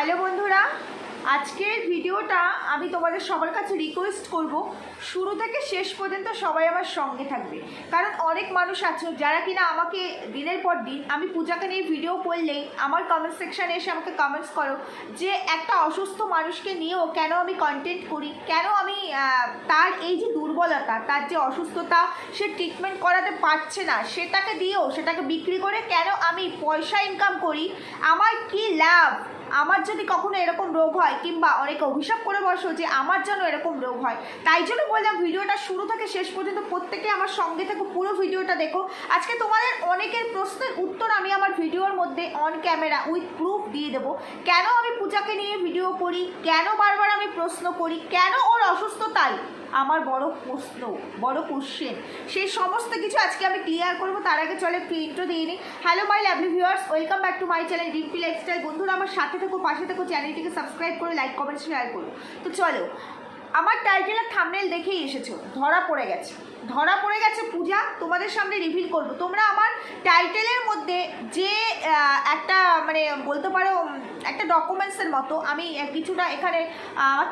Hello বন্ধুরা, আজকের ভিডিওটা আমি তোমাদের সবার কাছে রিকোয়েস্ট করব, শুরু থেকে শেষ পর্যন্ত সবাই আমার সঙ্গে থাকবে। কারণ অনেক মানুষ আছে, যারা কিনা আমাকে দিনের পর দিন, আমি পূজাকে নিয়ে ভিডিও করলেই আমার কমেন্ট সেকশানে এসে আমাকে কমেন্টস করো যে একটা অসুস্থ মানুষকে নিয়েও কেন আমি কন্টেন্ট করি, কেন আমি তার এই যে দুর্বলতা, তার যে অসুস্থতা, সে ট্রিটমেন্ট করাতে পারছে না, সেটাকে দিয়েও, সেটাকে বিক্রি করে কেন আমি পয়সা ইনকাম করি, আমার কি লাভ? আমার যদি কখনো এরকম রোগ হয় কিংবা অনেকে অভিশাপ করে বসো যে আমার যেন এরকম রোগ হয়, তাই জন্য বললাম ভিডিওটা শুরু থেকে শেষ পর্যন্ত প্রত্যেকে আমার সঙ্গে থেকে, পুরো ভিডিওটা দেখো। আজকে তোমাদের অনেকের প্রশ্নের উত্তর আমি আমার ভিডিওর মধ্যে অন ক্যামেরা উইথ প্রুফ দিয়ে দেবো। কেন আমি পূজাকে নিয়ে ভিডিও করি? কেন বারবার আমি প্রশ্ন করি? কেন ওর অসুস্থতাই আমার বড় প্রশ্ন, বড় কোশ্চেন সেই সমস্ত কিছু আজকে আমি ক্লিয়ার করব, তার আগে চলে ইন্ট্রো দিয়ে নিই। Hello my lovely viewers welcome back to my channel Dimpi lifestyle বন্ধুরা, আমার সাথে থেকো, পাশে থেকো, চ্যানেলটিকে সাবস্ক্রাইব করে লাইক কমেন্ট শেয়ার করো। তো চলো, আমার টাইটেলের থামনেল দেখেই এসেছ, ধরা পড়ে গেছে। ধরা পড়ে গেছে পূজা, তোমাদের সামনে রিভিল করব। তোমরা আমার টাইটেলের মধ্যে যে একটা মানে বলতে পারো একটা ডকুমেন্টসের মতো আমি কিছুটা এখানে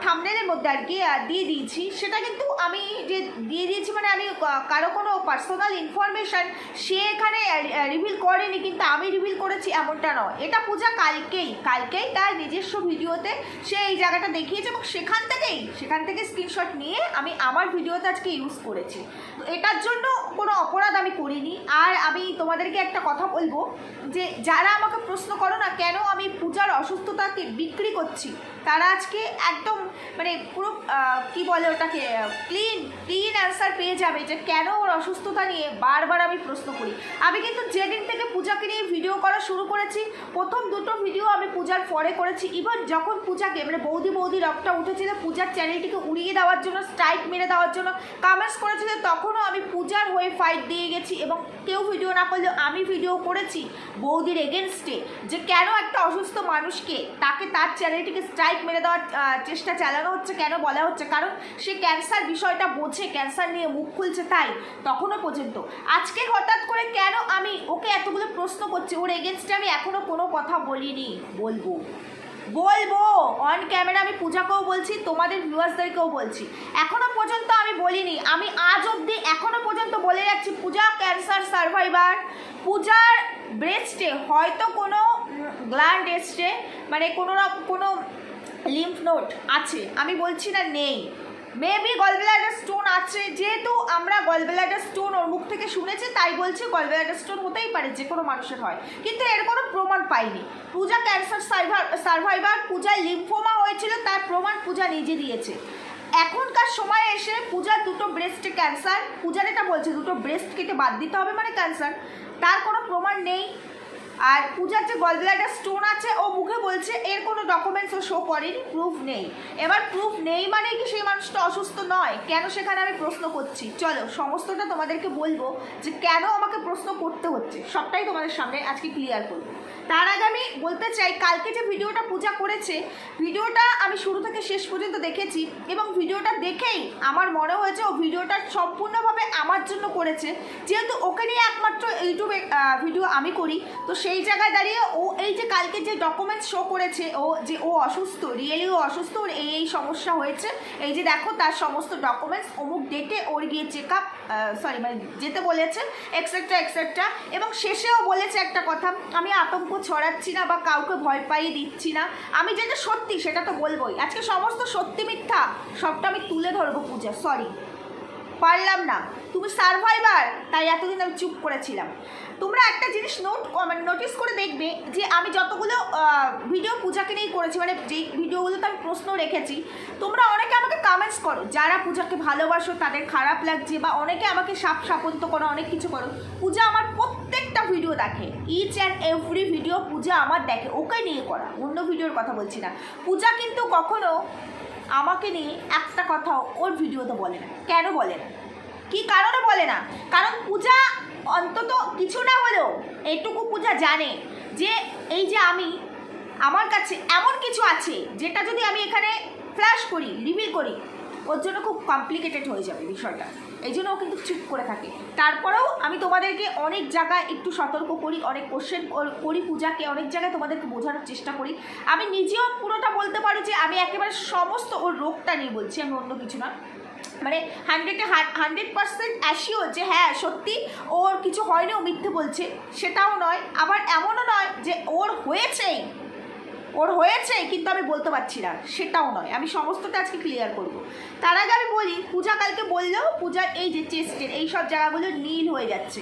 থামনেলের মধ্যে আর কি দিয়ে দিয়েছি। সেটা কিন্তু আমি যে দিয়ে দিয়েছি মানে আমি কারও কোনো পার্সোনাল ইনফরমেশান সে এখানে রিভিল করেনি, কিন্তু আমি রিভিল করেছি এমনটা নয়। এটা পূজা কালকেই কালকেই তার নিজস্ব ভিডিওতে সে এই জায়গাটা দেখিয়েছে এবং সেখান থেকেই, সেখান থেকে স্ক্রিনশট নিয়ে আমি আমার ভিডিওতে আজকে ইউজ করেছি। তো এটার জন্য কোনো অপরাধ আমি করিনি। আর আমি তোমাদেরকে একটা কথা বলব যে, যারা আমাকে প্রশ্ন করো না কেন, আমি পূজার অসুস্থতাকে বিক্রি করছি। তারা আজকে একদম মানে পুরো কি বলে ওটাকে ক্লিন ক্লিন অ্যান্সার পেয়ে যাবে যে কেন ওর অসুস্থতা নিয়ে বারবার আমি প্রশ্ন করি। আমি কিন্তু যেদিন থেকে পূজাকে নিয়ে ভিডিও করা শুরু করেছি, প্রথম দুটো ভিডিও আমি পূজার পরে করেছি। ইভেন যখন পূজাকে মানে বৌদি বৌদি রকটা উঠেছিল, পূজার চ্যানেলটিকে উড়িয়ে দেওয়ার জন্য স্ট্রাইক মেরে দেওয়ার জন্য কমেন্টস করেছিল, তখনও আমি পূজার হয়ে ফাইট দিয়ে গেছি এবং কেউ ভিডিও না করলেও আমি ভিডিও করেছি বৌদির এগেনস্টে যে কেন একটা অসুস্থ মানুষকে, তাকে তার চ্যানেলটিকে স্ট্রাইক মেরে দেওয়ার চেষ্টা চালানো হচ্ছে, কেন বলা হচ্ছে? কারণ সে ক্যান্সার বিষয়টা বোঝে ক্যান্সার নিয়ে মুখ খুলছে তাই, তখনও পর্যন্ত। আজকে হঠাৎ করে কেন আমি ওকে এতগুলো প্রশ্ন করছি, ওর এগেনস্টে আমি এখনও কোনো কথা বলিনি। বলব। বলব! অন ক্যামেরা আমি পূজাকেও বলছি, তোমাদের ভিউয়ার্সদেরকেও বলছি। এখনও পর্যন্ত আমি বলিনি। আমি আজ অবধি এখনও পর্যন্ত বলে যাচ্ছি পূজা ক্যান্সার সার্ভাইভার পূজার ব্রেস্টে হয়তো কোনো গ্ল্যান্ড এসছে মানে কোনো কোনো লিম্ফ নোট আছে। আমি বলছি না নেই। মেবি গলব্লাডার স্টোন আছে, যেহেতু আমরা গলব্লাডার স্টোন ওর মুখ থেকে শুনেছি, তাই বলছি গলব্লাডার স্টোন হতেই পারে, যে কোনো মানুষের হয়। কিন্তু এর কোনো প্রমাণ পাইনি। পূজা ক্যান্সার সার্ভাইভার পূজায় লিম্ফোমা হয়েছিল, তার প্রমাণ পূজা নিজে দিয়েছে। এখনকার সময়ে এসে পূজার দুটো ব্রেস্টে ক্যান্সার পূজার এটা বলছে, দুটো ব্রেস্ট কেটে বাদ দিতে হবে মানে ক্যান্সার তার কোনো প্রমাণ নেই। আর পূজার যে গলব্লাডার স্টোন আছে, ও মুখে বলছে, এর কোনো ডকুমেন্টস ও শো করেনি প্রুফ নেই। এবার প্রুফ নেই মানে কি সেই মানুষটা অসুস্থ নয়? কেন সেখানে আমি প্রশ্ন করছি? চলো, সমস্তটা তোমাদেরকে বলব যে কেন আমাকে প্রশ্ন করতে হচ্ছে? সবটাই তোমাদের সামনে আজকে ক্লিয়ার করব। তার আগে আমি বলতে চাই, কালকে যে ভিডিওটা পূজা করেছে, ভিডিওটা আমি শুরু থেকে শেষ পর্যন্ত দেখেছি এবং ভিডিওটা দেখেই আমার মনে হয়েছে ও ভিডিওটা সম্পূর্ণভাবে আমার জন্য করেছে। যেহেতু ওকে নিয়ে একমাত্র ইউটিউবে ভিডিও আমি করি, তো সেই জায়গায় দাঁড়িয়ে ও এই যে কালকে যে ডকুমেন্টস শো করেছে, ও যে ও অসুস্থ রিয়েলি ও অসুস্থ, ওর এই এই সমস্যা হয়েছে। এই যে দেখো, তার সমস্ত ডকুমেন্টস অমুক ডেটে ওর গিয়ে চেক আপ সরি মানে যেতে বলেছে এক্সেট্রা এক্সেট্রা এবং শেষেও বলেছে একটা কথা, আমি আতঙ্ক ছড়াচ্ছি না বা কাউকে ভয় পাইয়ে দিচ্ছি না। আমি যেটা সত্যি, সেটা তো বলবোই। আজকে সমস্ত সত্যি মিথ্যা, সবটা আমি তুলে ধরবো পূজা সরি পারলাম না। তুমি সার্ভাইভার তাই এতদিন আমি চুপ করেছিলাম। তোমরা একটা জিনিস নোট মানে নোটিস করে দেখবে যে আমি যতগুলো ভিডিও পূজাকে নিয়েই করেছি মানে যেই ভিডিওগুলোতে আমি প্রশ্ন রেখেছি, তোমরা অনেকে আমাকে কমেন্টস করো। যারা পূজাকে ভালোবাসো, তাদের খারাপ লাগছে বা অনেকে আমাকে সাপ সাপন্ত করো, অনেক কিছু করো। পূজা আমার ভিডিও দেখে। Each and every video Puja আমার দেখে। ওকে নিয়ে করা। অন্য ভিডিওর কথা বলছি না। পূজা কিন্তু কখনো আমাকে নিয়ে একটা কথাও ওর ভিডিওতে বলে না। কেন বলে না? কি কারণে বলে না? কারণ পূজা অন্তত কিছু না হলেও এটুকু পূজা জানে যে এই যে আমি, আমার কাছে এমন কিছু আছে যেটা যদি আমি এখানে ফ্ল্যাশ করি রিভিল করি, ওর জন্য খুব কমপ্লিকেটেড হয়ে যাবে বিষয়টা। এই জন্য ও কিন্তু চুপ করে থাকে। তারপরেও আমি তোমাদেরকে অনেক জায়গায় একটু সতর্ক করি, অনেক কোশ্চেন করি পূজাকে, অনেক জায়গায় তোমাদেরকে বোঝানোর চেষ্টা করি। আমি নিজেও পুরোটা বলতে পারি যে আমি একেবারে সমস্ত ওর রোগটা নিয়ে বলছি, আমি অন্য কিছু না মানে হান্ড্রেডে হান্ড্রেড পার্সেন্ট অ্যাসিওর যে হ্যাঁ সত্যি ওর কিছু হয়নি, ও মিথ্যে বলছে। সেটাও নয়। আবার এমনও নয় যে ওর হয়েছেই। ওর হয়েছে, কিন্তু আমি বলতে পারছি না। সেটাও নয়। আমি সমস্তটা আজকে ক্লিয়ার করব। তার আগে আমি বলি, পূজা কালকে বললেও পূজার এই যে চেস্টের এই সব জায়গাগুলো নীল হয়ে যাচ্ছে।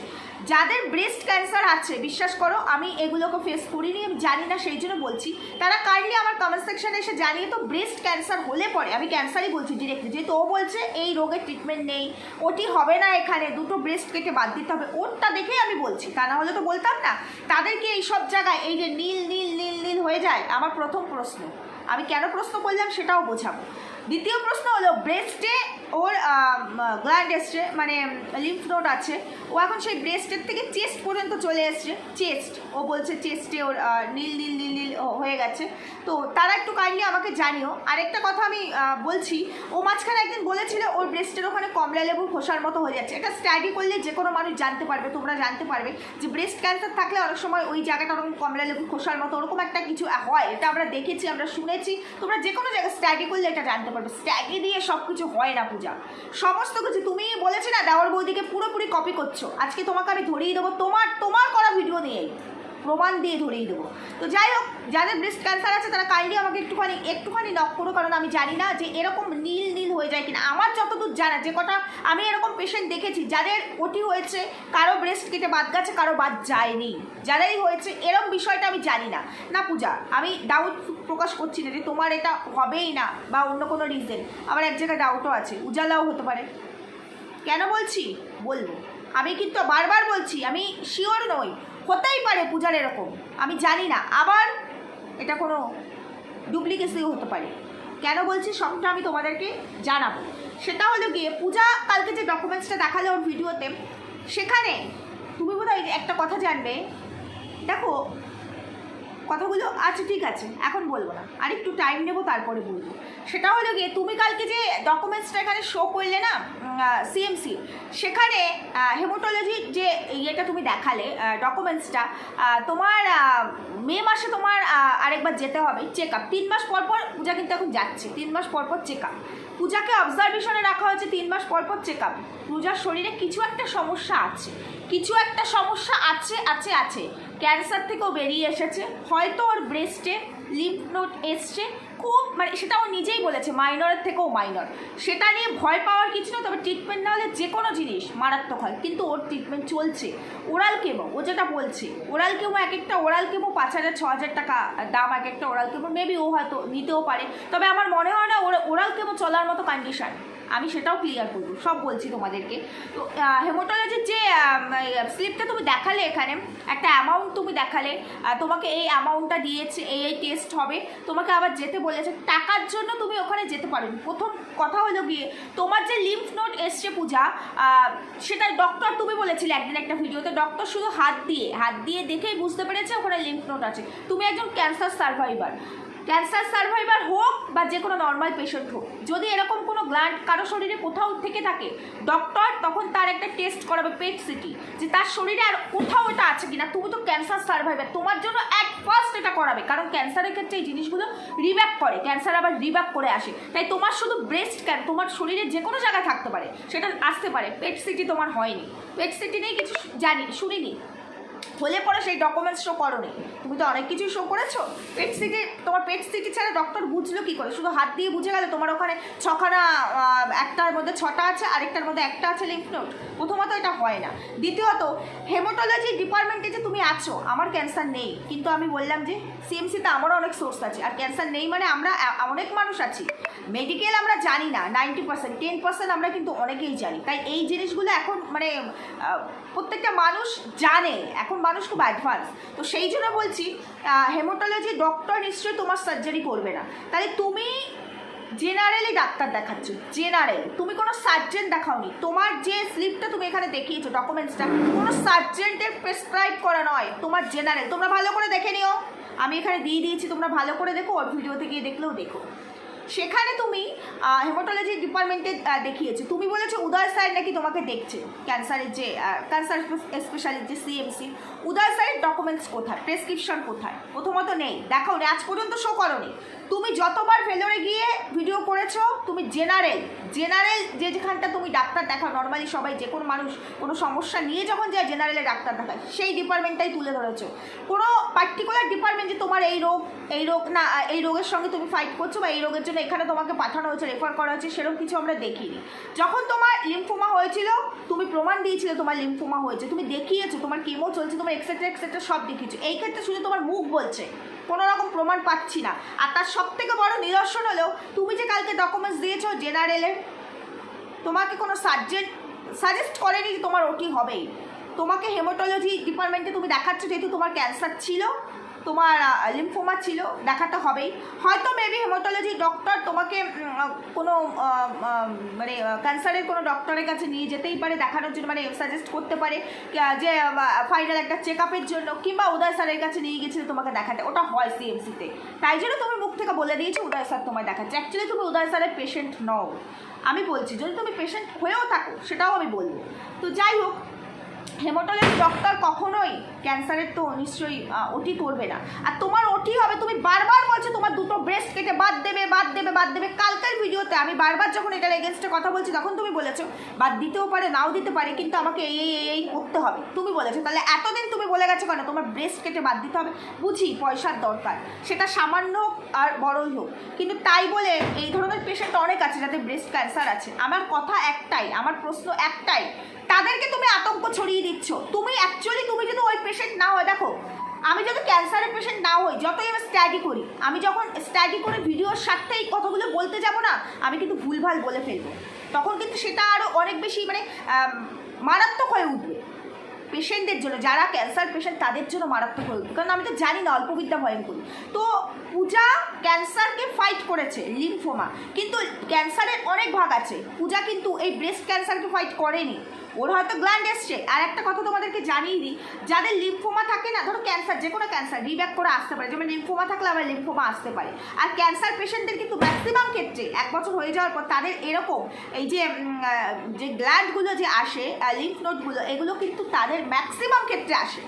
যাদের ব্রেস্ট ক্যান্সার আছে, বিশ্বাস করো, আমি এগুলোকে ফেস করিনি, আমি জানি না, সেই জন্য বলছি। তারা কাইন্ডলি আমার কমেন্ট সেকশনে এসে জানিয়ে তো ব্রেস্ট ক্যান্সার হলে পরে, আমি ক্যান্সারই বলছি ডিরেক্টলি যেহেতু ও বলছে এই রোগের ট্রিটমেন্ট নেই, ওটি হবে না এখানে, দুটো ব্রেস্ট কেটে বাদ দিতে হবে, ওরটা দেখেই আমি বলছি। তা না হলে তো বলতাম না। তাদেরকে এই সব জায়গায় এই যে নীল নীল নীল নীল হয়ে যায়? আমার প্রথম প্রশ্ন। আমি কেন প্রশ্ন করলাম সেটাও বোঝাবো। দ্বিতীয় প্রশ্ন হলো ব্রেস্টে ওর গ্ল্যান্ড এসছে মানে লিম্ফ নোড আছে, ও এখন সেই ব্রেস্টের থেকে চেস্ট পর্যন্ত চলে এসছে চেস্ট ও বলছে চেস্টে ওর নীল নীল নীল হয়ে গেছে। তো তারা একটু কাইন্ডলি আমাকে জানিও। আরেকটা কথা আমি বলছি, ও মাঝখানে একদিন বলেছিল ওর ব্রেস্টের ওখানে কমলা লেবুর খোসার মতো হয়ে যাচ্ছে। এটা স্টাডি করলে যে কোনো মানুষ জানতে পারবে, তোমরা জানতে পারবে যে ব্রেস্ট ক্যান্সার থাকলে অনেক সময় ওই জায়গাটা ওরকম কমলা লেবুর খোসার মতো ওরকম একটা কিছু হয়। এটা আমরা দেখেছি, আমরা শুনেছি। তোমরা যে কোনো জায়গায় স্টাডি করলে এটা জানতে পারবে। স্টাডি দিয়ে সব কিছু হয় না পূজা। সমস্ত কিছু তুমি বলেছি না, দেওয়ার বৌদিকে পুরোপুরি কপি করছ। আজকে তোমাকে আমি ধরিয়ে দেবো তোমার তোমার করা ভিডিও নিয়েই। প্রমাণ দিয়ে ধরিয়ে দেবো। তো যাই হোক, যাদের ব্রেস্ট ক্যান্সার আছে, তারা কাইন্ডলি আমাকে একটুখানি একটুখানি নক করো, কারণ আমি জানি না যে এরকম নীল নীল হয়ে যায় কিনা। আমার যতদূর জানা, যে কটা আমি এরকম পেশেন্ট দেখেছি, যাদের ওটি হয়েছে, কারও ব্রেস্ট কেটে বাদ গেছে, কারও বাদ যায়নি। যাদেরই হয়েছে এরকম বিষয়টা আমি জানি না। না, পূজা, আমি ডাউট প্রকাশ করছি না যে তোমার এটা হবেই না, বা অন্য কোনো রিজন আবার এক জায়গায় ডাউটও আছে, উজালাও হতে পারে। কেন বলছি? বলব। আমি কিন্তু বারবার বলছি, আমি শিওর নই। হতেই পারে পূজার এরকম। আমি জানি না। আবার এটা কোনো ডুপ্লিকেসিও হতে পারে। কেন বলছি? সবটা আমি তোমাদেরকে জানাব। সেটা হলো গিয়ে পূজা কালকে যে ডকুমেন্টসটা দেখালে ওর ভিডিওতে সেখানে তুমি বোধহয় একটা কথা জানবে। দেখো কথাগুলো আচ্ছা ঠিক আছে, এখন বলব না। আর একটু টাইম নেব, তারপরে বলব। সেটা হলো গিয়ে, তুমি কালকে যে ডকুমেন্টসটা এখানে শো করলে না সিএমসি সেখানে হেমোটোলজির যে ইয়েটা তুমি দেখালে ডকুমেন্টসটা তোমার মে মাসে তোমার আরেকবার যেতে হবে চেক আপ তিন মাস পর পর পূজা কিন্তু এখন যাচ্ছে, তিন মাস পর পর চেক আপ পূজাকে অবজারভেশনে রাখা হয়েছে, তিন মাস পর পর চেক আপ পূজার শরীরে কিছু একটা সমস্যা আছে, কিছু একটা সমস্যা আছে আছে আছে। ক্যান্সার থেকেও বেরিয়ে এসেছে। হয়তো ওর ব্রেস্টে লিম্ফ নোট এসছে। খুব মানে সেটা ও নিজেই বলেছে মাইনরের থেকেও মাইনর সেটা নিয়ে ভয় পাওয়ার কিছু না তবে ট্রিটমেন্ট না হলে যে কোনো জিনিস মারাত্মক হয়। কিন্তু ওর ট্রিটমেন্ট চলছে। ওরাল কেমো ও যেটা বলছে ওরাল কেমো এক একটা ওরাল কেমো পাঁচ হাজার, ছ হাজার টাকা দাম এক একটা ওরাল কেমো মেবি ও হয়তো নিতেও পারে। তবে আমার মনে হয় না, ওরা ওরাল কেমো চলার মতো কন্ডিশন আমি সেটাও ক্লিয়ার করব, সব বলছি তোমাদেরকে। তো হেমোটোলজির যে স্লিপটা তুমি দেখালে এখানে, একটা অ্যামাউন্ট তুমি দেখালে তোমাকে এই অ্যামাউন্টটা দিয়েছে, এই এই টেস্ট হবে, তোমাকে আবার যেতে বলেছে, টাকার জন্য তুমি ওখানে যেতে পারো প্রথম কথা হলো গিয়ে, তোমার যে লিম্ফ নোট এসছে পূজা সেটা ডক্টর তুমি বলেছিলে একদিন একটা ভিডিওতে ডক্টর শুধু হাত দিয়ে হাত দিয়ে দেখেই বুঝতে পেরেছে ওখানে লিম্ফ নোট আছে। তুমি একজন ক্যান্সার সার্ভাইভার ক্যান্সার সার্ভাইভার হোক বা যে কোনো নর্মাল পেশেন্ট হোক, যদি এরকম কোনো গ্ল্যান্ড কারও শরীরে কোথাও থেকে থাকে ডক্টর তখন তার একটা টেস্ট করাবে পেট সিটি যে তার শরীরে আর কোথাও এটা আছে কিনা। তুমি তো ক্যান্সার সার্ভাইভার, তোমার জন্য এক ফার্স্ট এটা করাবে। কারণ ক্যান্সারের ক্ষেত্রে এই জিনিসগুলো রিব্যাক করে, ক্যান্সার আবার রিব্যাক করে আসে। তাই তোমার শুধু ব্রেস্ট ক্যান তোমার শরীরে যে কোনো জায়গায় থাকতে পারে, সেটা আসতে পারে। পেট সিটি তোমার হয়নি। পেট সিটি নিয়ে কিছু জানি, শুনিনি। হলে পরে সেই ডকুমেন্টস শো করোনি। তুমি তো অনেক কিছুই শো করেছ। পেট সিটি, তোমার পেট সিটি ছাড়া ডক্টর বুঝলো কি করে? শুধু হাত দিয়ে বুঝে গেল, তোমার ওখানে ছখানা একটার মধ্যে ছটা আছে, আরেকটার মধ্যে একটা আছে লিম্ফ নোট প্রথমত এটা হয় না। দ্বিতীয়ত হেমোটোলজি ডিপার্টমেন্টে যে তুমি আছো, আমার ক্যান্সার নেই। কিন্তু আমি বললাম যে সিএমসিতে আমারও অনেক সোর্স আছে। আর ক্যান্সার নেই মানে আমরা অনেক মানুষ আছি। মেডিকেল আমরা জানি না নাইনটি পার্সেন্ট টেন পার্সেন্ট আমরা কিন্তু অনেকেই জানি। তাই এই জিনিসগুলো এখন মানে প্রত্যেকটা মানুষ জানে, এখন মানুষ খুব অ্যাডভান্স তো সেই জন্য বলছি হেমোটোলজি ডক্টর নিশ্চয়ই তোমার সার্জারি করবে না। তাহলে তুমি জেনারেলি ডাক্তার দেখাচ্ছ জেনারেল তুমি কোনো সার্জেন্ট দেখাওনি। তোমার যে স্লিপটা তুমি এখানে দেখিয়েছো ডকুমেন্টসটা কোনো সার্জেন্টের প্রেসক্রাইব করা নয়, তোমার জেনারেল তোমরা ভালো করে দেখে নিও। আমি এখানে দিয়ে দিয়েছি, তোমরা ভালো করে দেখো, ওর ভিডিওতে গিয়ে দেখলেও দেখো। সেখানে তুমি হেমাটোলজি ডিপার্টমেন্টে দেখিয়েছো। তুমি বলেছ উদয় স্যার নাকি তোমাকে দেখছে। ক্যান্সারের যে ক্যান্সার স্পেশালিস্ট যে সিএমসি উদয় স্যারের ডকুমেন্টস কোথায়? প্রেসক্রিপশন কোথায়? প্রথমত নেই। দেখাও আজ পর্যন্ত শো করনি। তুমি যতবার ফেলোরে গিয়ে ভিডিও করেছ, তুমি জেনারেল জেনারেল যে যেখানটা তুমি ডাক্তার দেখাও নর্মালি সবাই যে কোনো মানুষ কোনো সমস্যা নিয়ে যখন যায় জেনারেলে ডাক্তার দেখায়, সেই ডিপার্টমেন্টটাই তুলে ধরেছো। কোনো পার্টিকুলার ডিপার্টমেন্ট যে তোমার এই রোগ এই রোগ না, এই রোগের সঙ্গে তুমি ফাইট করছ বা এই রোগের জন্য এখানে তোমাকে পাঠানো হয়েছে রেফার করা হয়েছে, সেরকম কিছু আমরা দেখিনি। যখন তোমার লিম্ফোমা হয়েছিল, তুমি প্রমাণ দিয়েছিলে তোমার লিম্ফোমা হয়েছে, তুমি দেখিয়েছো, তোমার কেমো চলছে, তোমার এক্সেট্রা এক্সেট্রা সব দেখিয়েছো। এই ক্ষেত্রে শুধু তোমার মুখ বলছে। কোনো রকম প্রমাণ পাচ্ছি না। আর তার সব থেকে বড় নিদর্শন হলেও তুমি যে কালকে ডকুমেন্টস দিয়েছ জেনারেলের তোমাকে কোনো সার্জেন্ট সাজেস্ট করেনি যে তোমার ওটি হবেই। তোমাকে হেমোটোলজি ডিপার্টমেন্টে তুমি দেখাচ্ছ যেহেতু তোমার ক্যান্সার ছিল। তোমার লিম্ফোমা ছিল দেখাতে হবেই। হয়তো মেবি হেমাটোলজি ডক্টর তোমাকে কোনো মানে ক্যান্সারের কোনো ডক্টরের কাছে নিয়ে যেতেই পারে, দেখানোর জন্য মানে সাজেস্ট করতে পারে যে ফাইনাল একটা চেক আপের জন্য, কিংবা উদয় স্যারের কাছে নিয়ে গেছিল তোমাকে দেখাতে। ওটা হয় সিএমসিতে তাই জন্য তুমি মুখ থেকে বলে দিয়েছ, উদয় স্যার তোমায় দেখাচ্ছে। অ্যাকচুয়ালি তুমি উদয় স্যারের পেশেন্ট নও। আমি বলছি, যদি তুমি পেশেন্ট হয়েও থাকো, সেটাও আমি বলব। তো যাই হোক হেমাটোলজি ডক্টর কখনোই ক্যান্সারের তো নিশ্চয়ই ওটি করবে না। আর তোমার ওটি হবে, তুমি বারবার বলছো তোমার দুটো ব্রেস্ট কেটে বাদ দেবে বাদ দেবে বাদ দেবে। কালকের ভিডিওতে আমি বারবার যখন এটার এগেনস্টে কথা বলছি, তখন তুমি বলেছ, বাদ দিতেও পারে, নাও দিতে পারে, কিন্তু আমাকে এই এই এই করতে হবে। তুমি বলেছ, তাহলে এতদিন তুমি বলে গেছো কেন? তোমার ব্রেস্ট কেটে বাদ দিতে হবে। বুঝি পয়সার দরকার। সেটা সামান্য আর বড়ই হোক। কিন্তু তাই বলে এই ধরনের পেশেন্ট অনেক আছে যাদের ব্রেস্ট ক্যান্সার আছে। আমার কথা একটাই, আমার প্রশ্ন একটাই, তাদেরকে তুমি আতঙ্ক ছড়িয়ে দিচ্ছ। তুমি অ্যাকচুয়ালি তুমি যদি ওই পেশেন্ট না হয়, দেখো, আমি যদি ক্যান্সারের পেশেন্ট না হই, যতই আমি স্টাডি করি, আমি যখন স্টাডি করে ভিডিওর সাথে এই কথাগুলো বলতে যাব না, আমি কিন্তু ভুলভাল বলে ফেলব। তখন কিন্তু সেটা আরও অনেক বেশি মানে মারাত্মক হয়ে উঠবে। পেশেন্টদের জন্য, যারা ক্যান্সার পেশেন্ট তাদের জন্য মারাত্মক হয়ে কারণ আমি তো জানি না অল্পবিদ্যা ভয়ঙ্কর। তো পূজা ক্যান্সারকে ফাইট করেছে লিমফোমা কিন্তু ক্যান্সারের অনেক ভাগ আছে। পূজা কিন্তু এই ব্রেস্ট ক্যান্সারকে ফাইট করেনি। ওর হয়তো গ্ল্যান্ড এসছে। আর একটা কথা তোমাদেরকে জানিয়ে দিই, যাদের লিম্ফোমা থাকে না, ধরো ক্যান্সার যে কোনো ক্যান্সার রিব্যাক করে আসতে পারে। যেমন লিম্ফোমা থাকলে আবার লিম্ফোমা আসতে পারে। আর ক্যান্সার পেশেন্টদের কিন্তু ম্যাক্সিমাম ক্ষেত্রে এক বছর হয়ে যাওয়ার পর তাদের এরকম এই যে যে গ্ল্যান্ডগুলো যে আসে লিম্ফ নোটগুলো এগুলো কিন্তু তাদের ম্যাক্সিমাম ক্ষেত্রে আসে।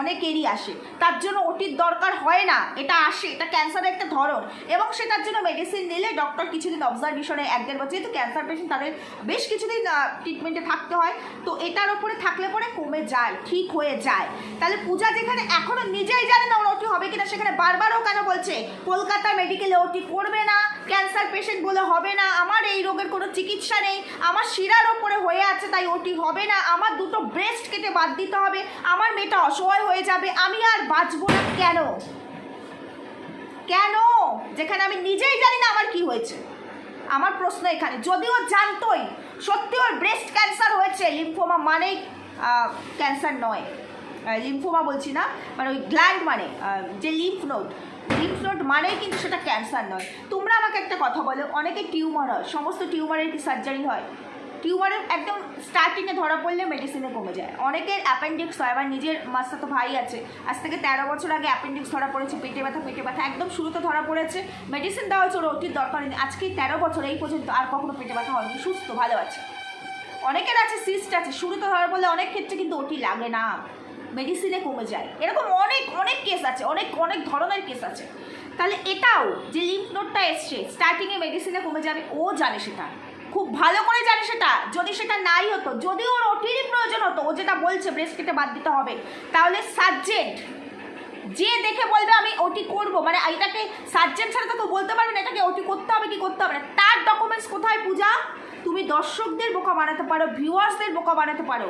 অনেকেরই আসে। তার জন্য ওটির দরকার হয় না। এটা আসে, এটা ক্যান্সারের একটা ধরন। এবং সেটার জন্য মেডিসিন নিলে ডক্টর কিছুদিন অবজারভেশনে এক দেড় বছর যেহেতু ক্যান্সার পেশেন্ট তাদের বেশ কিছুদিন ট্রিটমেন্টে থাকতে হয়। তো এটার ওপরে থাকলে পরে কমে যায়, ঠিক হয়ে যায়। তাহলে পূজা যেখানে এখনও নিজেই জানে না ওর ওটি হবে কিনা, সেখানে বারবারও কেন বলছে কলকাতা মেডিকেলে ওটি করবে না ক্যান্সার পেশেন্ট বলে হবে না, আমার এই রোগের কোনো চিকিৎসা নেই, আমার শিরার ওপরে হয়ে আছে তাই ওটি হবে না, আমার দুটো ব্রেস্ট কেটে বাদ দিতে হবে, আমার মেয়েটা অসহায় হয়ে যাবে, আমি আর বাঁচবো না কেন? কেন? যেখানে আমি নিজেই জানি না আমার কি হয়েছে। আমার প্রশ্ন এখানে, যদিও জানতোই, সত্যি ওর ব্রেস্ট ক্যান্সার হয়েছে লিম্ফোমা মানেই ক্যান্সার নয়। লিম্ফোমা বলছি না মানে ওই গ্ল্যান্ড মানে যে লিম্ফ নোড লিম্ফ নোড মানেই কিন্তু সেটা ক্যান্সার নয়। তোমরা আমাকে একটা কথা বলো, অনেকে টিউমার হয়, সমস্ত টিউমারের কি সার্জারি হয়? টিউমারের একদম স্টার্টিংয়ে ধরা পড়লে মেডিসিনে কমে যায়। অনেকের অ্যাপেন্ডিক্স হয় আমার নিজের মাস্টার ভাই আছে। আজ থেকে তেরো বছর আগে অ্যাপেন্ডিক্স ধরা পড়েছে, পেটে ব্যথা পেটে ব্যথা, একদম শুরুতে ধরা পড়েছে। মেডিসিন দেওয়া হচ্ছে ওর দরকার নেই। আজকে তেরো বছর, এই পর্যন্ত আর কখনো পেটে ব্যথা হয়নি। সুস্থ, ভালো আছে। অনেকের আছে সিস্ট আছে শুরুতে ধরা পড়লে অনেক ক্ষেত্রে কিন্তু ওটি লাগে না। মেডিসিনে কমে যায়। এরকম অনেক অনেক কেস আছে, অনেক অনেক ধরনের কেস আছে। তাহলে এটাও যে লিম্ফ নোটটা এসছে স্টার্টিংয়ে মেডিসিনে কমে যাবে, ও জানে সেটা। খুব ভালো করে জানে সেটা। যদি সেটা নাই হতো, যদি ওর ওটিরই প্রয়োজন হতো, ও যেটা বলছে ব্রেস্ট কেটে বাদ দিতে হবে, তাহলে সাবজেক্ট যে দেখে বলবে আমি ওটি করব মানে এটাকে সার্জেন্ট ছাড়া তো বলতে পারবে না, এটাকে ওটি করতে হবে কি করতে হবে না। তার ডকুমেন্টস কোথায় পূজা? তুমি দর্শকদের বোকা বানাতে পারো ভিউয়ার্সদের বোকা বানাতে পারো।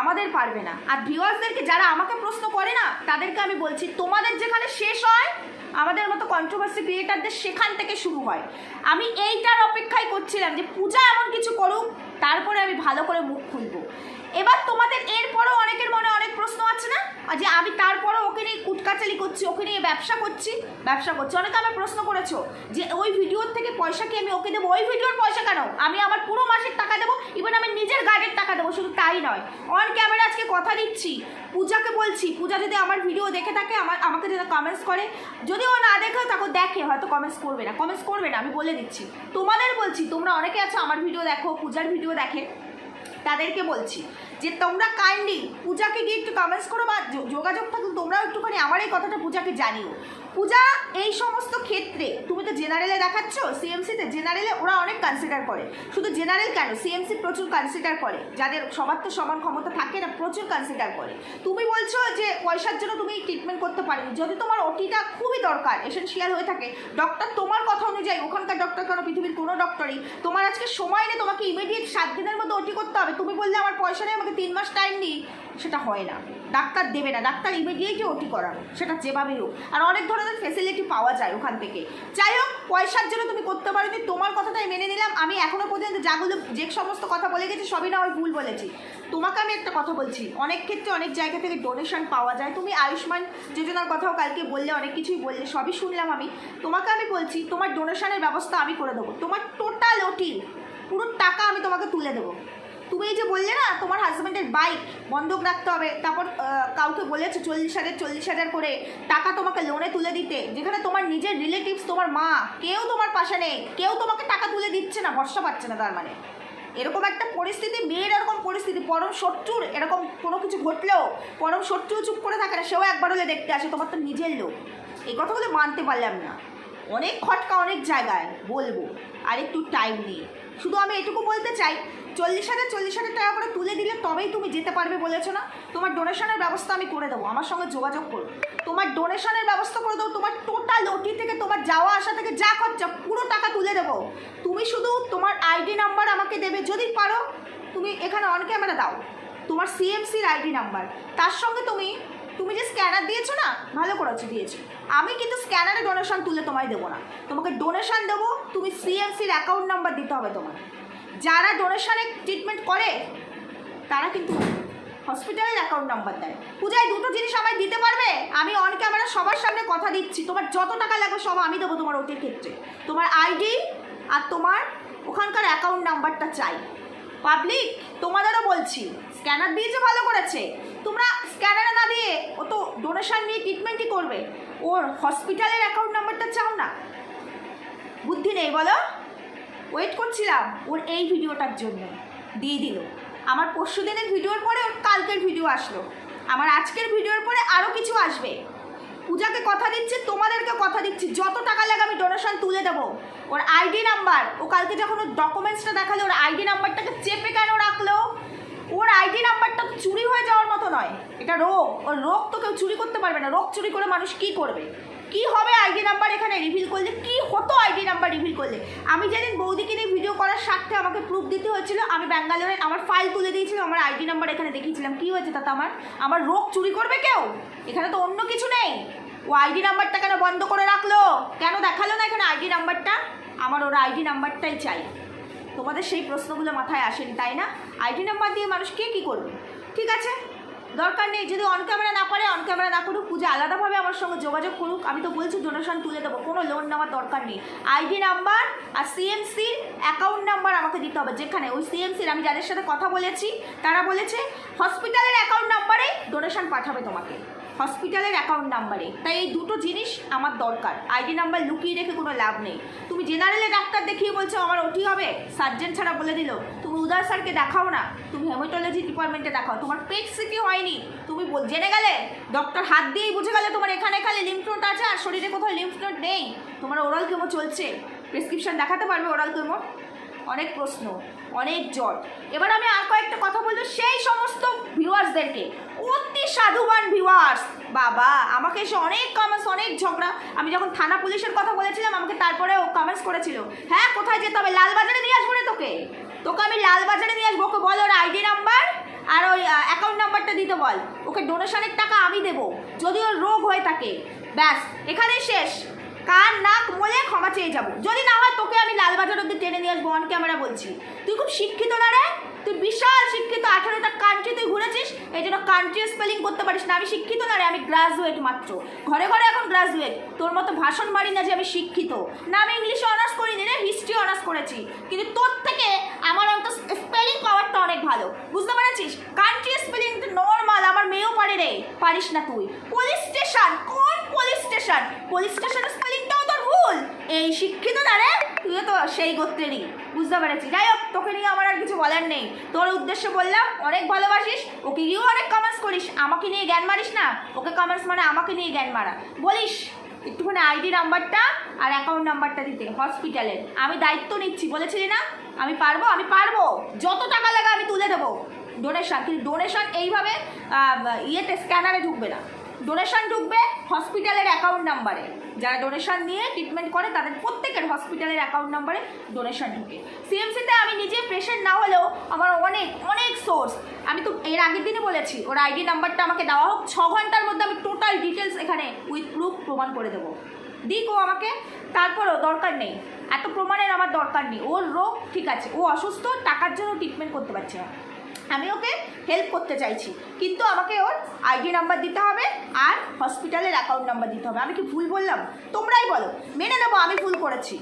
আমাদের পারবে না। আর ভিউয়ার্সদেরকে যারা আমাকে প্রশ্ন করে না, তাদেরকে আমি বলছি, তোমাদের যেখানে শেষ হয় আমাদের মতো কন্ট্রোভার্সি ক্রিয়েটারদের সেখান থেকে শুরু হয়। আমি এইটার অপেক্ষায় করছিলাম যে পূজা এমন কিছু করুক, তারপরে আমি ভালো করে মুখ খুলবো। এবার তোমাদের এরপরও অনেকের মনে অনেক প্রশ্ন আছে না? যে আমি তারপরও ওকে নিয়ে কুটকাচালি করছি, ওকে নিয়ে ব্যবসা করছি ব্যবসা করছি। অনেকে আমার প্রশ্ন করেছ যে ওই ভিডিওর থেকে পয়সা কি আমি ওকে দেবো? ওই ভিডিওর পয়সা কেন? আমি আমার পুরো মাসের টাকা দেবো ইভেন আমি নিজের গাড়ির টাকা দেবো, শুধু তাই নয়। অন ক্যামেরা আজকে কথা দিচ্ছি। পূজাকে বলছি, পূজা যদি আমার ভিডিও দেখে থাকে, আমার, আমাকে যদি কমেন্টস করে। যদি ও না দেখে, তাকে দেখে, হয়তো কমেন্টস করবে না। কমেন্টস করবে না, আমি বলে দিচ্ছি। তোমাদের বলছি, তোমরা অনেকে আছো, আমার ভিডিও দেখো, পূজার ভিডিও দেখে। তাদেরকে বলছি যে তোমরা কাইন্ডলি পূজাকে গিয়ে একটু কমেন্টস করো বা যোগাযোগ থাকলে তোমরাও একটুখানি আমার এই কথাটা পূজাকে জানিও। পূজা, এই সমস্ত ক্ষেত্রে তুমি তো জেনারেলে দেখাচ্ছ সিএমসিতে জেনারেলে ওরা অনেক কনসিডার করে। শুধু জেনারেল কেন সিএমসি প্রচুর কনসিডার করে। যাদের সবার তো সমান ক্ষমতা থাকে না প্রচুর কনসিডার করে। তুমি বলছো যে পয়সার জন্য তুমি ট্রিটমেন্ট করতে পারোনি। যদি তোমার ওটিটা খুবই দরকার এসেন্সিয়াল হয়ে থাকে ডক্টর তোমার কথা অনুযায়ী, ওখানকার ডক্টর কেন পৃথিবীর কোনো ডক্টরই তোমার আজকে সময় নেই, তোমাকে ইমিডিয়েট সাত দিনের মধ্যে ওটি করতে হবে। তুমি বললে আমার পয়সা নেই, আমাকে তিন মাস টাইম দিই সেটা হয় না। ডাক্তার দেবে না, ডাক্তার ইমিডিয়েটই ওটি করানো সেটা যেভাবেই হোক। আর অনেক ধরনের ফেসিলিটি পাওয়া যায় ওখান থেকে। যাই হোক, পয়সার জন্য তুমি করতে পারোনি, তোমার কথাটাই মেনে নিলাম। আমি এখনও পর্যন্ত যাগুলো যে সমস্ত কথা বলে গেছি, সবই না আমি ভুল বলেছি। তোমাকে আমি একটা কথা বলছি, অনেক ক্ষেত্রে অনেক জায়গা থেকে ডোনেশন পাওয়া যায়। তুমি আয়ুষ্মান যোজনার কথাও কালকে বললে, অনেক কিছুই বললে, সবই শুনলাম আমি। তোমাকে আমি বলছি, তোমার ডোনেশনের ব্যবস্থা আমি করে দেবো। তোমার টোটাল ওটি পুরো টাকা আমি তোমাকে তুলে দেবো। তুমি এই যে বললে না, তোমার হাজব্যান্ডের বাইক বন্ধক রাখতে হবে, তারপর কাউকে বলেছে চল্লিশ হাজার চল্লিশ হাজার করে টাকা তোমাকে লোনে তুলে দিতে, যেখানে তোমার নিজের রিলেটিভস তোমার মা, কেউ তোমার পাশে নেই, কেউ তোমাকে টাকা তুলে দিচ্ছে না, ভরসা পাচ্ছে না তার মানে। এরকম একটা পরিস্থিতি, মেয়ের এরকম পরিস্থিতি, পরম শত্রুর এরকম কোনো কিছু ঘটলেও পরম শত্রু চুপ করে থাকে না, সেও একবার হলে দেখতে আসে, তোমার তো নিজের লোক। এই কথাগুলো মানতে পারলাম না। অনেক খটকা অনেক জায়গায়, বলব আর একটু টাইম নিয়ে। শুধু আমি এটুকু বলতে চাই, চল্লিশ হাজার চল্লিশ হাজার টাকা করে তুলে দিলে তবেই তুমি যেতে পারবে বলেছ না? তোমার ডোনেশনের ব্যবস্থা আমি করে দেবো, আমার সঙ্গে যোগাযোগ করো। তোমার ডোনেশনের ব্যবস্থা করে দেবো, তোমার টোটাল ওটি থেকে তোমার যাওয়া আসা থেকে যা খরচা, পুরো টাকা তুলে দেবো। তুমি শুধু তোমার আইডি নাম্বার আমাকে দেবে, যদি পারো, তুমি এখানে অন ক্যামেরা দাও। তোমার সিএমসির আইডি নাম্বার তার সঙ্গে তুমি তুমি যে স্ক্যানার দিয়েছ না, ভালো করেছ, দিয়েছ। আমি কিন্তু স্ক্যানারে ডোনেশন তুলে তোমায় দেবো না। তোমাকে ডোনেশন দেবো, তুমি সিএমসির অ্যাকাউন্ট নাম্বার দিতে হবে তোমার যারা ডোনেশনে ট্রিটমেন্ট করে, তারা কিন্তু হসপিটালের অ্যাকাউন্ট নাম্বার দেয়। পূজায় দুটো জিনিস আমায় দিতে পারবে? আমি অন ক্যামেরা সবার সামনে কথা দিচ্ছি। তোমার যত টাকা লাগবে সব আমি দেবো তোমার ওটির ক্ষেত্রে। তোমার আইডি আর তোমার ওখানকার অ্যাকাউন্ট নাম্বারটা চাই। পাবলিক তোমাদেরও বলছি। স্ক্যানার দিয়েছে ভালো করেছে। তোমরা স্ক্যানারে না দিয়ে ও তো ডোনেশন নিয়ে ট্রিটমেন্টই করবে। ওর হসপিটালের অ্যাকাউন্ট নাম্বারটা চাও না? বুদ্ধি নেই বলো? ওয়েট করছিলাম ওর এই ভিডিওটার জন্য। দিয়ে দিল। আমার পরশু দিনের ভিডিওর পরে ওর কালকের ভিডিও আসলো। আমার আজকের ভিডিওর পরে আরও কিছু আসবে। পূজাকে কথা দিচ্ছি, তোমাদেরকে কথা দিচ্ছি। যত টাকা লাগে আমি ডোনেশন তুলে দেবো। ওর আইডি নাম্বার ও কালকে যখন ওর ডকুমেন্টসটা দেখাল, ওর আইডি নাম্বারটাকে চেপে কেন রাখল? ওর আইডি নাম্বারটা তো চুরি হয়ে যাওয়ার মতো নয়। এটা রোগ। ওর রোগ তো কেউ চুরি করতে পারবে না। রোগ চুরি করে মানুষ কি করবে? কি হবে আইডি নাম্বার এখানে রিভিল করলে? কি হতো আইডি নাম্বার রিভিল করলে? আমি যেদিন বৌদিকে নিয়ে ভিডিও করার স্বার্থে আমাকে প্রুফ দিতে হয়েছিল, আমি ব্যাঙ্গালোরে আমার ফাইল তুলে দিয়েছিলাম, আমার আইডি নাম্বার এখানে দেখিয়েছিলাম। কি হয়েছে তাতে আমার? আমার রোগ চুরি করবে কেউ? এখানে তো অন্য কিছু নেই। ও আইডি নাম্বারটা কেন বন্ধ করে রাখল? কেন দেখাল না এখানে আইডি নাম্বারটা? আমার ওর আইডি নাম্বারটাই চাই। তোমাদের সেই প্রশ্নগুলো মাথায় আসেনি, তাই না? আইডি নাম্বার দিয়ে মানুষ কে কী করবে? ঠিক আছে? দরকার নেই, যদি অন ক্যামেরা না পারে অন ক্যামেরা না করুক, পূজা আলাদাভাবে আমার সঙ্গে যোগাযোগ করুক, আমি তো বলছি ডোনেশন তুলে দেবো, কোনো লোন নেওয়ার দরকার নেই। আইডি নাম্বার আর সিএমসির অ্যাকাউন্ট নাম্বার আমাকে দিতে হবে, যেখানে ওই সিএমসির আমি যাদের সাথে কথা বলেছি, তারা বলেছে হসপিটালের অ্যাকাউন্ট নাম্বারে ডোনেশন পাঠাবে তোমাকে। হসপিটালের অ্যাকাউন্ট নাম্বারে তাই এই দুটো জিনিস আমার দরকার। আইডি নাম্বার লুকিয়ে রেখে কোনো লাভ নেই। তুমি জেনারেলে ডাক্তার দেখিয়ে বলছো, আমার ওটি হবে? সার্জেন ছাড়া বলে দিল, তুমি উদার স্যারকে দেখাও না। তুমি হেমাটোলজি ডিপার্টমেন্টে দেখাও। তোমার পেট সিটি হয়নি। তুমি জেনে গেলে? ডক্টর হাত দিয়েই বুঝে গেলে তোমার এখানে খালি লিম্ফ নোট আছে আর শরীরে কোথাও লিম্ফ নোট নেই। তোমার ওরাল কেমো চলছে। প্রেসক্রিপশন দেখাতে পারবে ওরাল কেমো অনেক প্রশ্ন, অনেক জট এবার আমি আর কয়েকটা কথা বলব সেই সমস্ত ভিউয়ার্সদেরকে অতি সাধুবান ভিউয়ার্স বাবা, আমাকে এসে অনেক কমেন্টস অনেক ঝগড়া। আমি যখন থানা পুলিশের কথা বলেছিলাম, আমাকে তারপরে ও কমেন্টস করেছিল। হ্যাঁ কোথায় যেতে হবে? লালবাজারে নিয়ে আসব রে তোকে। তোকে আমি লালবাজারে নিয়ে আসব। ওকে বল ওর আইডি নাম্বার আর ওই অ্যাকাউন্ট নাম্বারটা দিতে বল। ওকে ডোনেশনের টাকা আমি দেবো, যদি ওর রোগ হয়ে থাকে ব্যাস, এখানেই শেষ। কান নাক মলে ক্ষমা চেয়ে যাব? যদি না হয় তোকে আমি লালবাজার অব্দি টেনে নিয়ে আসব অন ক্যামেরা বলছি। তুই খুব শিক্ষিত না রে? তুই বিশাল শিক্ষিত, আঠারোটা কান্ট্রি তুই ঘুরেছিস, এই জন্য কান্ট্রি স্পেলিং করতে পারিস না। আমি শিক্ষিত না রে, আমি গ্রাজুয়েট মাত্র। ঘরে ঘরে এখন গ্রাজুয়েট তোর মতো ভাষণ মারি না যে আমি শিক্ষিত। না, আমি ইংলিশে অনার্স করিনি রে হিস্ট্রি অনার্স করেছি। কিন্তু তোর থেকে আমার অন্ত স্পেলিং পাওয়ারটা অনেক ভালো। বুঝতে পেরেছিস? কান্ট্রি স্পেলিং নর্মাল আমার মেয়েও পারে রে। পারিস না তুই। পুলিশ স্টেশন কোন পুলিশ স্টেশন পুলিশ স্টেশনের তোর ভুল এই শিক্ষিত না রে তুইও তো সেই গোত্রেরই। বুঝতে পেরেছি। যাই হোক, তোকে নিয়ে আমার আর কিছু বলার নেই। তোর উদ্দেশ্যে বললাম, অনেক ভালোবাসিস, ওকে গিয়েও অনেক কমেন্টস করিস। আমাকে নিয়ে জ্ঞান মারিস না? ওকে কমেন্টস মানে আমাকে নিয়ে জ্ঞান মারা। বলিস, একটুখানি আইডি নাম্বারটা আর অ্যাকাউন্ট নাম্বারটা দিতে হসপিটালের আমি দায়িত্ব নিচ্ছি, বলেছিলি না? আমি পারব? আমি পারব। যত টাকা লাগে আমি তুলে দেবো। ডোনেশন কিন্তু ডোনেশন এইভাবে ইয়েতে স্ক্যানারে ঢুকবে না। ডোনেশন ঢুকবে হসপিটালের অ্যাকাউন্ট নাম্বারে যারা ডোনেশন নিয়ে ট্রিটমেন্ট করে, তাদের প্রত্যেকের হসপিটালের অ্যাকাউন্ট নাম্বারে ডোনেশন ঢুকে। সিএমসিতে আমি নিজে পেশেন্ট না হলেও আমার অনেক অনেক সোর্স আমি তো এর আগের দিনই বলেছি, ওর আইডি নাম্বারটা আমাকে দেওয়া হোক। ছ ঘণ্টার মধ্যে আমি টোটাল ডিটেলস এখানে উইথ প্রুফ প্রমাণ করে দেবো। দিক ও আমাকে, তারপরও দরকার নেই। এত প্রমাণের আমার দরকার নেই। ওর রোগ ঠিক আছে, ও অসুস্থ, টাকার জন্য ট্রিটমেন্ট করতে পারছে না। আমি ওকে হেল্প করতে চাইছি। কিন্তু আমাকে ওর আইডি নাম্বার দিতে হবে আর হসপিটালের অ্যাকাউন্ট নাম্বার দিতে হবে। আমি কি ভুল বললাম? তোমরাই বলো। মেনে নেব, আমি ভুল করেছি।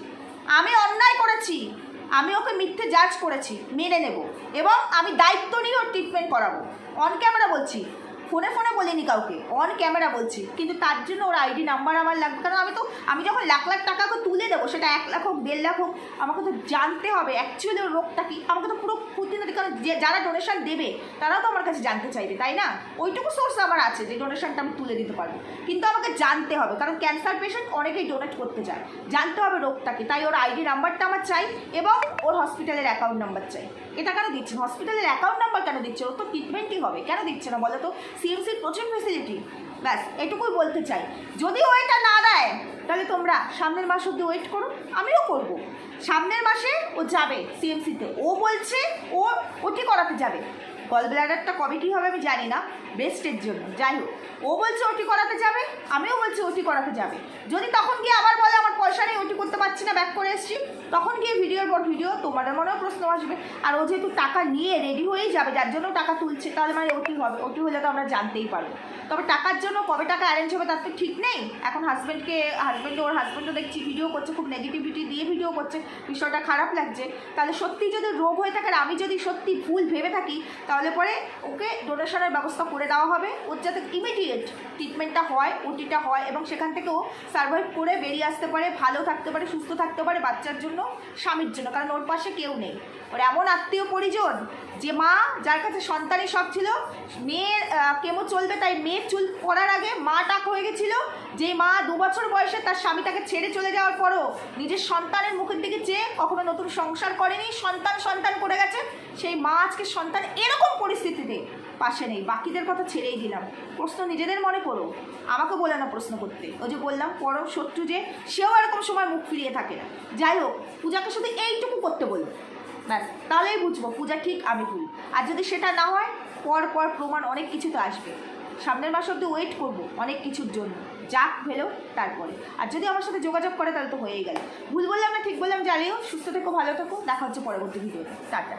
আমি অন্যায় করেছি। আমি ওকে মিথ্যে জাজ করেছি। মেনে নেব। এবং আমি দায়িত্ব নিয়ে ওর ট্রিটমেন্ট করাবো। অন ক্যামেরা বলছি। ফোনে ফোনে বলিনি কাউকে অন ক্যামেরা বলছি। কিন্তু তার জন্য ওর আইডি নাম্বার আমার লাগবে। কারণ আমি তো, আমি যখন লাখ লাখ টাকা ওকে তুলে দেবো, সেটা এক লাখ হোক, দেড় লাখ হোক, আমাকে তো জানতে হবে। অ্যাকচুয়ালি ওর রোগটা কি? আমাকে তো পুরো খুঁটিনাটি কারণ যে, যারা ডোনেশন দেবে, তারাও তো আমার কাছে জানতে চাইবে, তাই না? ওইটুকু সোর্স আমার আছে যে ডোনেশনটা আমি তুলে দিতে পারব। কিন্তু আমাকে জানতে হবে, কারণ ক্যান্সার পেশেন্ট অনেকেই ডোনেট করতে চায়। জানতে হবে রোগটাকে তাই ওর আইডি নাম্বারটা আমার চাই, এবং ওর হসপিটালের অ্যাকাউন্ট নাম্বার চাই। এটা কেন দিচ্ছেন? হসপিটালের অ্যাকাউন্ট নাম্বার কেন দিচ্ছে ওর তো ট্রিটমেন্টই হবে। কেন দিচ্ছে না বলো তো? সিএমসির প্রচুর ফেসিলিটি ব্যাস, এটুকুই বলতে চাই। যদি ওয়েটা না দেয়, তাহলে তোমরা সামনের মাস অব্দি ওয়েট করো, আমিও করব। সামনের মাসে ও যাবে সিএমসিতে ও বলছে ও ওটি করাতে যাবে। গল ব্লাডারটা কবে কী হবে আমি জানি না। ব্রেস্টের জন্য, যাই হোক। ও বলছে ওটি করাতে যাবে, আমিও বলছি ওটি করাতে যাবে। যদি তখন গিয়ে আবার বলে, আমার পয়সা নেই, ওটি করতে পারছি না ব্যাক করে এসেছি, তখন গিয়ে ভিডিওর পর ভিডিও তোমাদের মনেও প্রশ্ন আসবে। আর ও যেহেতু টাকা নিয়ে রেডি হয়েই যাবে, যার জন্য টাকা তুলছে, তাহলে মানে ওটি হবে, ওটি হলে তো আমরা জানতেই পারব। তবে টাকার জন্য কবে টাকা অ্যারেঞ্জ হবে তার তো ঠিক নেই। এখন হাজব্যান্ডকে হাজব্যান্ড ওর হাজব্যান্ডও দেখছি ভিডিও করছে, খুব নেগেটিভিটি দিয়ে ভিডিও করছে, বিষয়টা খারাপ লাগছে। তাহলে সত্যি যদি রোগ হয়ে থাকে আর আমি যদি সত্যি ভুল ভেবে থাকি, তাহলে পরে ওকে ডোনেশনের ব্যবস্থা করে দেওয়া হবে। ওর যাতে ইমিডিয়েট ট্রিটমেন্টটা হয় ওটিটা হয় এবং সেখান থেকেও সার্ভাইভ করে বেরিয়ে আসতে পারে, ভালো থাকতে পারে, সুস্থ থাকতে পারে বাচ্চার জন্য, স্বামীর জন্য। কারণ ওর পাশে কেউ নেই। ওর এমন আত্মীয় পরিজন, যে মা, যার কাছে সন্তানের শখ ছিল, মেয়ের কেমো চলবে তাই মেয়ের চুল পড়ার আগে মা টাক হয়ে গেছিল। যে মা দু বছর বয়সে তার স্বামী তাকে ছেড়ে চলে যাওয়ার পরও নিজের সন্তানের মুখের দিকে চেয়ে কখনো নতুন সংসার করেনি, সন্তান সন্তান করে গেছে। সেই মা আজকে সন্তান এরকম পরিস্থিতিতে পাশে নেই। বাকিদের কথা ছেড়েই দিলাম। প্রশ্ন নিজেদের মনে করো। আমাকে বলে না প্রশ্ন করতে। ওই যে বললাম পরম শত্রু যে সেও এরকম সময় মুখ ফিরিয়ে থাকে না। যাই হোক, পূজাকে শুধু এইটুকু করতে বলব ব্যাস, তাহলেই বুঝব, পূজা ঠিক আমি ভুল। আর যদি সেটা না হয়, পর পর প্রমাণ অনেক কিছু তো আসবে। সামনের মাস অব্দি ওয়েট করব অনেক কিছুর জন্য। যাক, ভেলো, তারপরে। আর যদি আমার সাথে যোগাযোগ করে, তাহলে তো হয়েই গেল। ভুল বললাম না, ঠিক বললাম। জানিও সুস্থ থেকো, ভালো থেকো। দেখা হচ্ছে পরবর্তী ভিডিওতে টাটা।